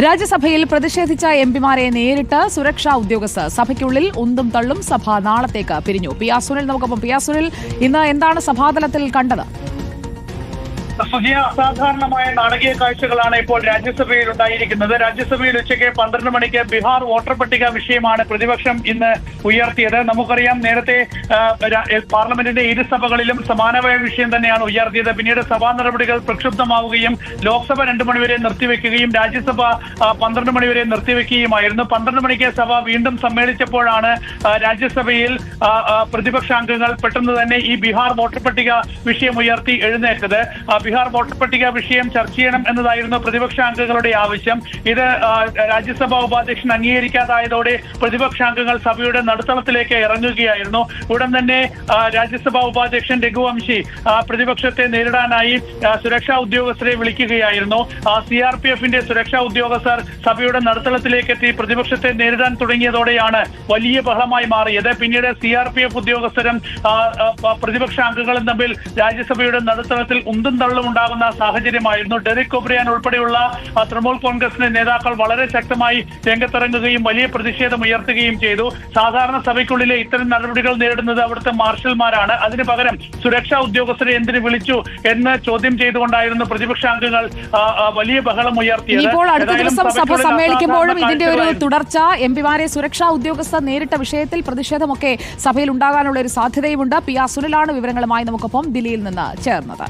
രാജ്യസഭയിൽ പ്രതിഷേധിച്ച എംപിമാരെ നേരിട്ട് സുരക്ഷാ ഉദ്യോഗസ്ഥർ സഭയ്ക്കുള്ളിൽ ഉന്തും തള്ളും സഭ നാളത്തേക്ക് പിരിഞ്ഞു. പിയാസുനിൽ നമുക്കൊപ്പം പി ആർ സുനിൽ ഇന്ന് എന്താണ് സഭാതലത്തിൽ കണ്ടത്? സുജിയ അസാധാരണമായ നാടകീയ കാഴ്ചകളാണ് ഇപ്പോൾ രാജ്യസഭയിൽ ഉണ്ടായിരിക്കുന്നത്. രാജ്യസഭയിൽ ഉച്ചയ്ക്ക് പന്ത്രണ്ട് മണിക്ക് ബീഹാർ വോട്ടർ പട്ടിക വിഷയമാണ് പ്രതിപക്ഷം ഇന്ന് ഉയർത്തിയത്. നമുക്കറിയാം നേരത്തെ പാർലമെന്റിന്റെ ഇരു സഭകളിലും സമാനമായ വിഷയം തന്നെയാണ് ഉയർത്തിയത്. പിന്നീട് സഭാ നടപടികൾ പ്രക്ഷുബ്ധമാവുകയും ലോക്സഭ രണ്ടു മണിവരെ നിർത്തിവെക്കുകയും രാജ്യസഭ പന്ത്രണ്ട് മണിവരെ നിർത്തിവെക്കുകയുമായിരുന്നു. പന്ത്രണ്ട് മണിക്ക് സഭ വീണ്ടും സമ്മേളിച്ചപ്പോഴാണ് രാജ്യസഭയിൽ പ്രതിപക്ഷാംഗങ്ങൾ പെട്ടെന്ന് തന്നെ ഈ ബീഹാർ വോട്ടർ പട്ടിക വിഷയം ഉയർത്തി എഴുന്നേറ്റത്. ബീഹാർ വോട്ടർ പട്ടിക വിഷയം ചർച്ച ചെയ്യണം എന്നതായിരുന്നു പ്രതിപക്ഷാംഗങ്ങളുടെ ആവശ്യം. ഇത് രാജ്യസഭാ ഉപാധ്യക്ഷൻ അംഗീകരിക്കാതായതോടെ പ്രതിപക്ഷാംഗങ്ങൾ സഭയുടെ നടുത്തളത്തിലേക്ക് ഇറങ്ങുകയായിരുന്നു. ഉടൻ തന്നെ രാജ്യസഭാ ഉപാധ്യക്ഷൻ രഘുവംശി പ്രതിപക്ഷത്തെ നേരിടാനായി സുരക്ഷാ ഉദ്യോഗസ്ഥരെ വിളിക്കുകയായിരുന്നു. സി ആർ പി എഫിന്റെ സുരക്ഷാ ഉദ്യോഗസ്ഥർ സഭയുടെ നടുത്തളത്തിലേക്ക് എത്തി പ്രതിപക്ഷത്തെ നേരിടാൻ തുടങ്ങിയതോടെയാണ് വലിയ ബഹളമായി മാറിയത്. പിന്നീട് സി ആർ പി എഫ് ഉദ്യോഗസ്ഥരും ആ, ആ, ആ, പ്രതിപക്ഷ അംഗങ്ങളും തമ്മിൽ രാജ്യസഭയുടെ നടുത്തളത്തിൽ ഉന്തും തള്ളും ഉണ്ടാകുന്ന സാഹചര്യമായിരുന്നു. ഡെറിക് ഒബ്രിയാൻ ഉൾപ്പെടെയുള്ള തൃണമൂൽ കോൺഗ്രസിന്റെ നേതാക്കൾ വളരെ ശക്തമായി രംഗത്തിറങ്ങുകയും വലിയ പ്രതിഷേധം ഉയർത്തുകയും ചെയ്തു. സാധാരണ സഭയ്ക്കുള്ളിലെ ഇത്തരം നടപടികൾ നേരിടുന്നത് അവിടുത്തെ മാർഷൽമാരാണ്. അതിന് പകരം സുരക്ഷാ ഉദ്യോഗസ്ഥരെ എന്തിനു വിളിച്ചു എന്ന് ചോദ്യം ചെയ്തുകൊണ്ടായിരുന്നു പ്രതിപക്ഷാംഗങ്ങൾ വലിയ ബഹളം ഉയർത്തിയത്. ഇപ്പോൾ അടുത്ത ദിവസം സഭ സമ്മേളിക്കുമ്പോഴും ഇതിന്റെ ഒരു തുടർച്ച തുടർച്ച എംപിമാരെ സുരക്ഷാ ഉദ്യോഗസ്ഥർ നേരിട്ട വിഷയത്തിൽ പ്രതിഷേധമൊക്കെ സഭയിൽ ഉണ്ടാകാനുള്ള ഒരു സാധ്യതയുമുണ്ട്. പി ആർ സുനിലാണ് വിവരങ്ങളുമായി നമുക്കൊപ്പം ദില്ലിയിൽ നിന്ന് ചേർന്നത്.